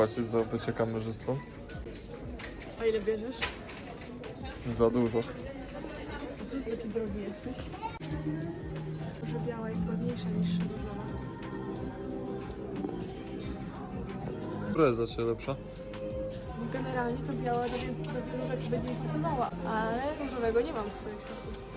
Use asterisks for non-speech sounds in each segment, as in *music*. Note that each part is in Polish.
płacić za bycie kamerzystą? A ile bierzesz? Za dużo. Co ty taki drogi jesteś? Może biała jest ładniejsza niż różowa. Która jest za Ciebie lepsza? Generalnie to biała do wielu do wielu rzeczy będzie mi pasowała, ale różowego nie mam w swojej szafie.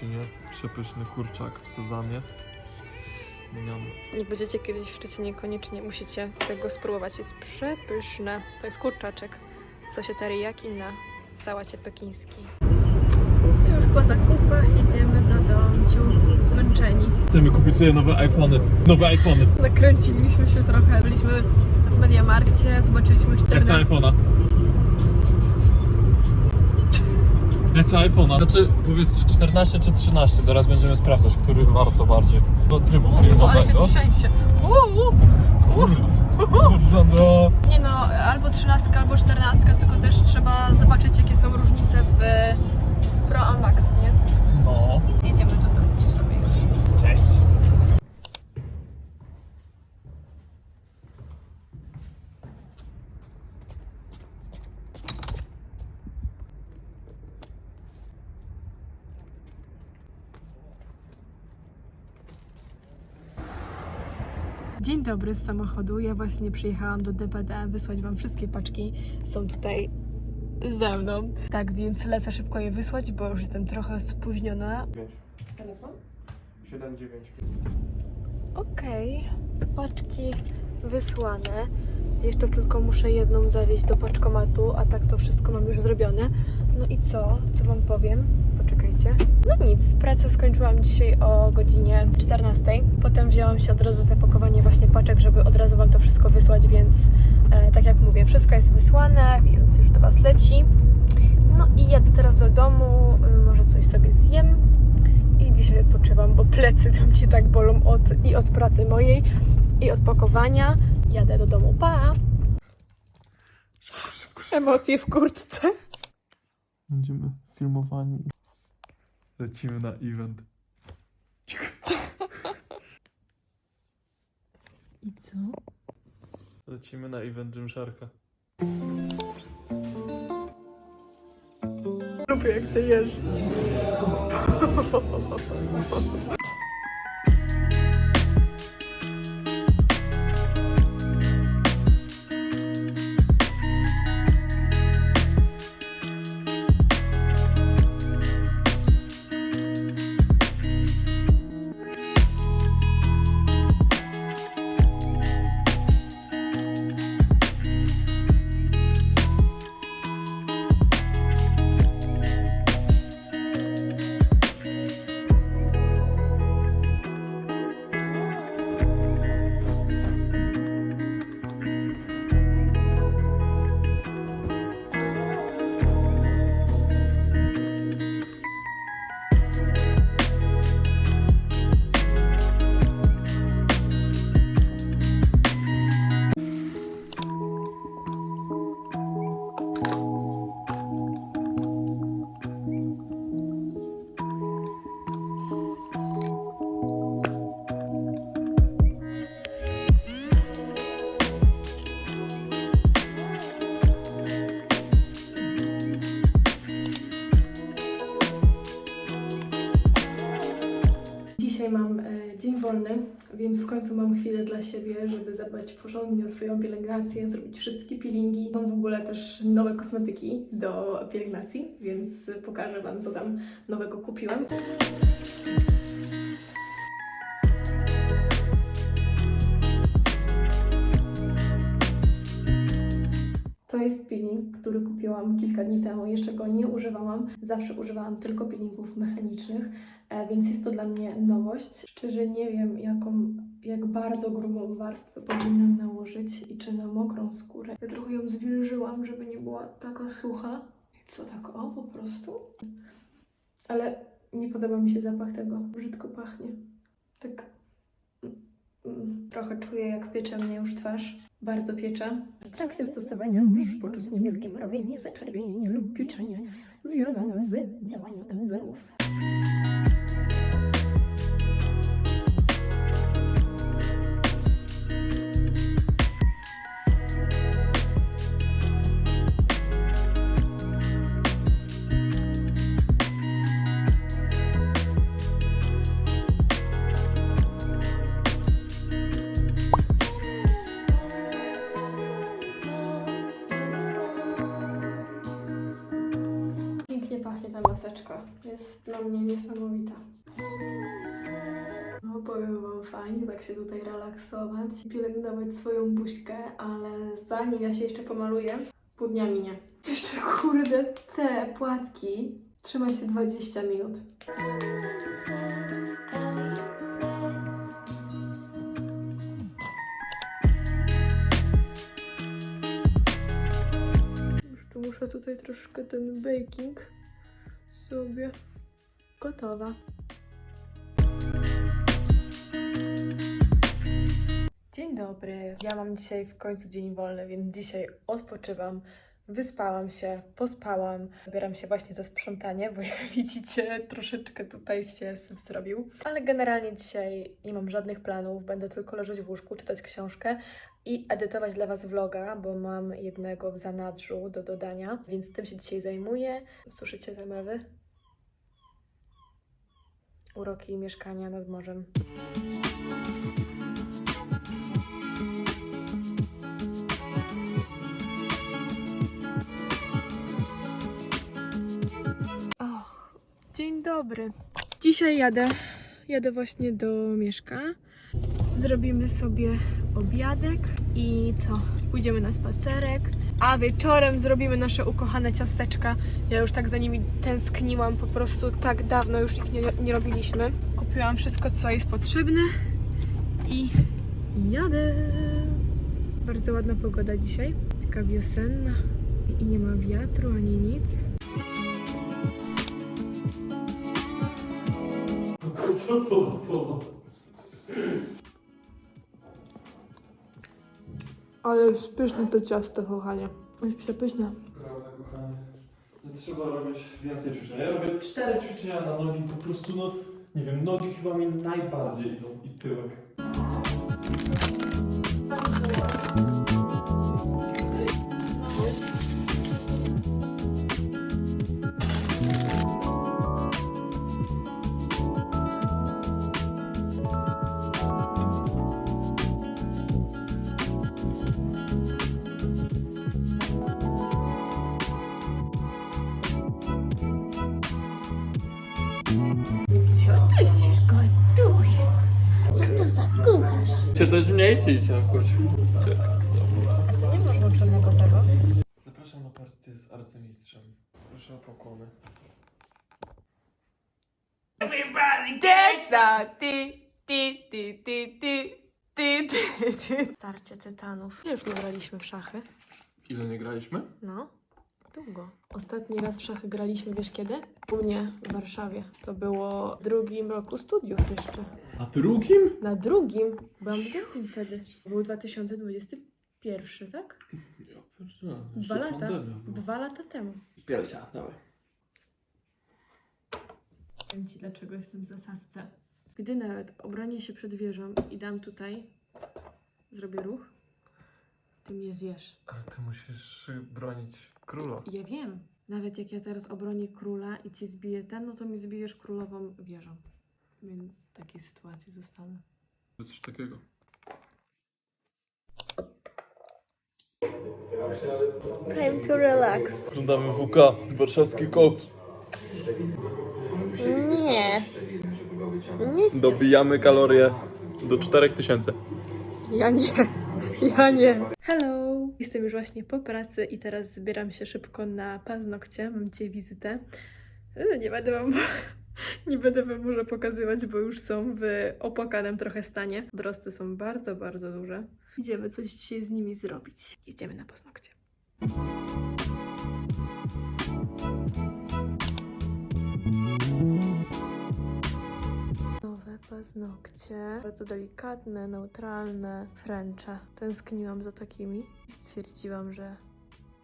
Szczecinie. Przepyszny kurczak w sezamie. Miam. Jak będziecie kiedyś w Szczecinie, koniecznie musicie tego spróbować. Jest przepyszne. To jest kurczaczek w sosie teriyaki na sałacie pekińskiej. Już po zakupach idziemy do domciu, zmęczeni. Chcemy kupić sobie nowe iPhony. Nowe iPhony. Nakręciliśmy się trochę. Byliśmy w Mediamarkcie, zobaczyliśmy Ja chcę 14. iPhone'a. Chcę iPhone'a. Znaczy, powiedz, czy 14 czy 13? Zaraz będziemy sprawdzać, który warto bardziej. Do trybu O, ale się filmowego. trzęsie. Uuu. Kurwa, no. Nie no, albo 13, albo 14, tylko też trzeba zobaczyć jakie są różnice w Pro a Max, nie? No. Jedziemy do domciu sobie już. Cześć. Dzień dobry z samochodu. Ja właśnie przyjechałam do DPD wysłać Wam wszystkie paczki. Są tutaj ze mną. Tak więc lecę szybko je wysłać, bo już jestem trochę spóźniona. Telefon? 7-9. Okej, paczki wysłane. Jeszcze tylko muszę jedną zawieźć do paczkomatu, a tak to wszystko mam już zrobione. No i co? Co Wam powiem? Poczekajcie. No nic, pracę skończyłam dzisiaj o godzinie 14. Potem wzięłam się od razu za pakowanie właśnie paczek, żeby od razu Wam to wszystko wysłać, więc e, tak jak mówię, wszystko jest wysłane, więc już do Was leci. No i jadę teraz do domu, y, może coś sobie zjem i dzisiaj odpoczywam, bo plecy to mnie tak bolą od, i od pracy mojej, i od pakowania. Jadę do domu, pa! Emocje w kurtce. Będziemy filmowani. Lecimy na event. I co? Lecimy na event Gymsharka. Lubię jak ty jesz. Mam e, dzień wolny, więc w końcu mam chwilę dla siebie, żeby zadbać porządnie o swoją pielęgnację, zrobić wszystkie peelingi. Mam w ogóle też nowe kosmetyki do pielęgnacji, więc pokażę Wam, co tam nowego kupiłam. Jest peeling, który kupiłam kilka dni temu. Jeszcze go nie używałam. Zawsze używałam tylko peelingów mechanicznych, e, więc jest to dla mnie nowość. Szczerze nie wiem, jaką, jak bardzo grubą warstwę powinnam nałożyć i czy na mokrą skórę. Ja trochę ją zwilżyłam, żeby nie była taka sucha. I co tak, o po prostu? Ale nie podoba mi się zapach tego. Brzydko pachnie. Tak trochę czuję, jak piecze mnie już twarz. Bardzo piecze. W trakcie stosowania możesz poczuć niewielkie mrowienie, zaczerwienienie lub pieczenie związane z działaniem enzymów. Maseczka. Jest dla mnie niesamowita. No powiem Wam fajnie, tak się tutaj relaksować pielęgnować swoją buźkę, ale zanim ja się jeszcze pomaluję, pół dnia minie. Jeszcze kurde te płatki trzyma się 20 minut. Muszę tutaj troszkę ten baking sobie gotowa. Dzień dobry. Ja mam dzisiaj w końcu dzień wolny, więc dzisiaj odpoczywam. Wyspałam się, pospałam. Zabieram się właśnie za sprzątanie, bo jak *laughs* widzicie, troszeczkę tutaj się syf zrobił. Ale generalnie dzisiaj nie mam żadnych planów. Będę tylko leżeć w łóżku, czytać książkę i edytować dla Was vloga, bo mam jednego w zanadrzu do dodania, więc tym się dzisiaj zajmuję. Słyszycie te mewy? Uroki mieszkania nad morzem. Och, dzień dobry. Dzisiaj jadę, jadę właśnie do Mieszka. Zrobimy sobie obiadek i co? Pójdziemy na spacerek, a wieczorem zrobimy nasze ukochane ciasteczka. Ja już tak za nimi tęskniłam, po prostu tak dawno już ich nie, nie robiliśmy. Kupiłam wszystko, co jest potrzebne i jadę. Bardzo ładna pogoda dzisiaj, taka wiosenna i nie ma wiatru ani nic. Co to za Ale pyszne to ciasto, kochanie. Jest przepyszne. Prawda, kochanie. No, Trzeba robić więcej ćwiczeń. Ja robię cztery ćwiczenia na nogi, po prostu no, nie wiem, nogi chyba mi najbardziej idą i tyłek. Chcę to zmniejszyć jakoś. Nie masz włączonego tego. Zapraszam na partię z arcymistrzem. Proszę o pokłony. Starcie tytanów. Już nie graliśmy w szachy. Ile nie graliśmy? No, długo. Ostatni raz w szachy graliśmy, wiesz kiedy? U mnie w Warszawie. To było w drugim roku studiów jeszcze. A drugim? Na drugim? Byłam w jakim wtedy? Był 2021, tak? Ja pierdzielę, Dwa lata. pandemia była. Dwa lata temu. Pierwsza, dawaj. Powiem Ci, dlaczego jestem w zasadce. Gdy nawet obronię się przed wieżą i dam tutaj, zrobię ruch, ty mnie zjesz. Ale ty musisz y, bronić króla. Ja wiem, nawet jak ja teraz obronię króla i ci zbiję ten, no to mi zbijesz królową wieżą. więc w takiej sytuacji zostanę. Coś takiego. Time to relax. Oglądamy WK, warszawski koks. Nie. Nie. Dobijamy kalorie do 4000. Ja nie. Ja nie. Hello! Jestem już właśnie po pracy i teraz zbieram się szybko na paznokcie. Mam dzisiaj wizytę. Yy, Nie będę wam, *laughs* nie będę wam może pokazywać, bo już są w opłakanym trochę stanie. Drosty są bardzo, bardzo duże. Idziemy coś dzisiaj z nimi zrobić. Idziemy na paznokcie. Paznokcie. Bardzo delikatne, neutralne, fręcze. Tęskniłam za takimi i stwierdziłam, że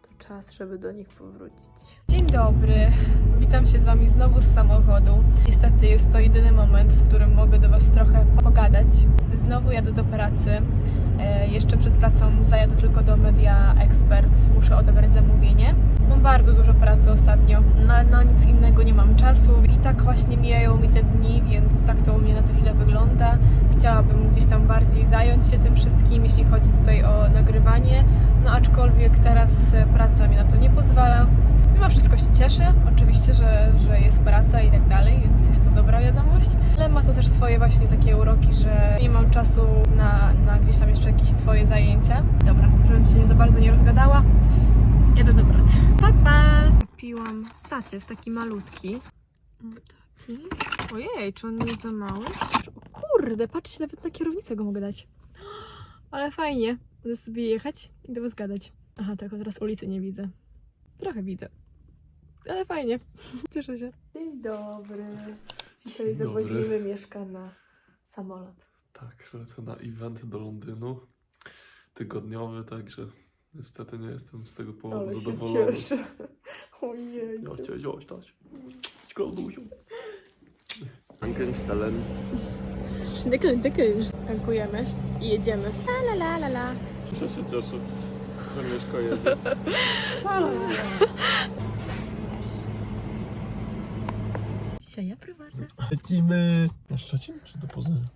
to czas, żeby do nich powrócić. Dzień dobry. Witam się z Wami znowu z samochodu. Niestety jest to jedyny moment, w którym mogę do Was trochę pogadać. Znowu jadę do pracy. E, jeszcze przed pracą zajadę tylko do Media Expert. Muszę odebrać zamówienie. Mam bardzo dużo pracy ostatnio. Na, na nic innego nie mam czasu i tak właśnie mijają mi te dni, więc tak to u mnie na tę chwilę wygląda. Chciałabym gdzieś tam bardziej zająć się tym wszystkim, jeśli chodzi tutaj o nagrywanie. No aczkolwiek teraz e, praca mi na to nie pozwala. Mimo wszystko się cieszę, oczywiście, że, że jest praca i tak dalej, więc jest to dobra wiadomość, ale ma to też swoje właśnie takie uroki, że nie mam czasu na, na gdzieś tam jeszcze jakieś swoje zajęcia. Dobra, żebym się nie za bardzo nie rozgadała, jadę do pracy. Pa, pa! Kupiłam statyw taki malutki. Taki. Ojej, czy on nie jest za mały? O kurde, patrzcie, nawet na kierownicę go mogę dać. *gasps* Ale fajnie, będę sobie jechać i do was gadać. Aha, tylko teraz ulicy nie widzę. Trochę widzę. Ale fajnie. Cieszę się. Dzień dobry. Dzisiaj Dzień dobry. zawozimy Mieszka na samolot. Tak, lecę na event do Londynu. Tygodniowy, także niestety nie jestem z tego powodu Ale się zadowolony. cieszę. Ojej. Ja chciałem wziąć dać. Skrodusiu. Frankenstein. Sznykel, dykel tankujemy i jedziemy. La la la la la. Ja się cieszę, że Mieszko jedzie. *laughs* Dzisiaj ja prowadzę. Lecimy. Na Szczecin czy do Poznania?